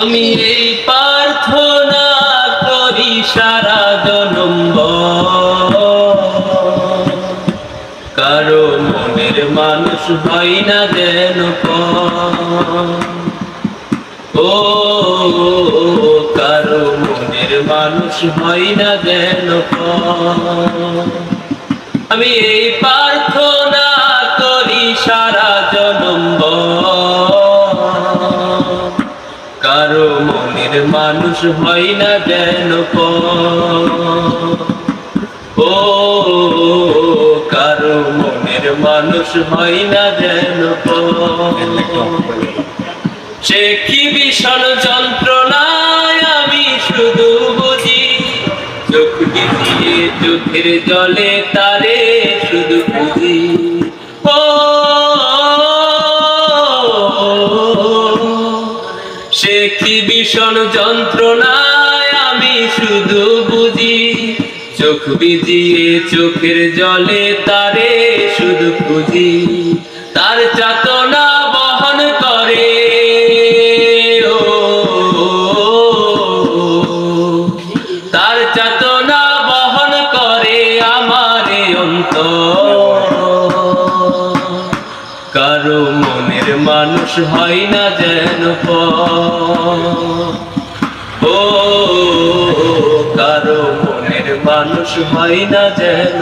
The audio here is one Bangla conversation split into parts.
আমি এই প্রার্থনা করি সারা জনম্ব কারও মনের মানুষ হয় না যেন। ও, কারও মনের মানুষ হয় না যেন। আমি এই প্রার্থনা করি সারা জনম্ব কারও মনের মানুষ হয় না যেন ও, কারও মনের মানুষ হয় না যেন সে কি ভীষণ যন্ত্রণায় আমি শুধু বুঝি, চোখ দিয়ে চোখের জলে তারে শুধু বুঝি। ও সে ভীষণ যন্ত্রণায় আমি শুধু বুঝি, চোখ ভিজিয়ে চোখের জলে তারে শুধু খুঁজি। তার চাতনা বহন করে তার চাতনা বহন করে আমার অন্ত কারও মানুষ হয় না যেন ও, কারও মনের মানুষ হয় না যেন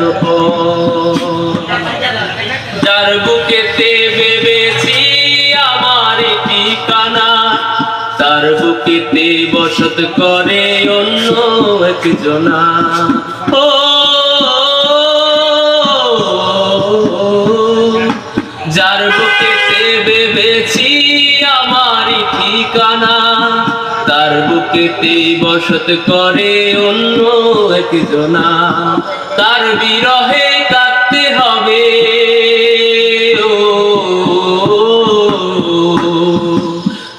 যার বুকেতে ভেবেছি আমার ঠিকানা, তার বুকেতে বসত করে অন্য একজনা। ও তার বসত করে অন্য একজনা তার বিরহে কাঁদতে হবে।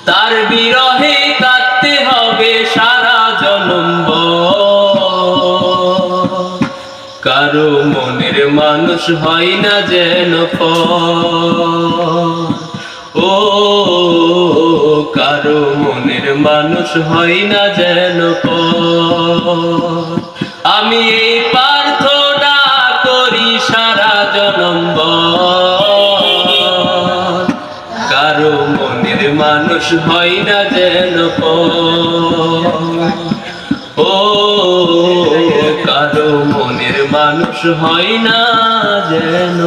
তার বিরহে কাঁদতে হবে সারা জনম্ব। কারও মানুষ হয় না যেন ও, কারও মনের মানুষ হয় না যেন আমি এই প্রার্থনা করি সারা জনম্ব কারও মনের মানুষ হয় না যেন ও, কারও মানুষ হয় না যেন।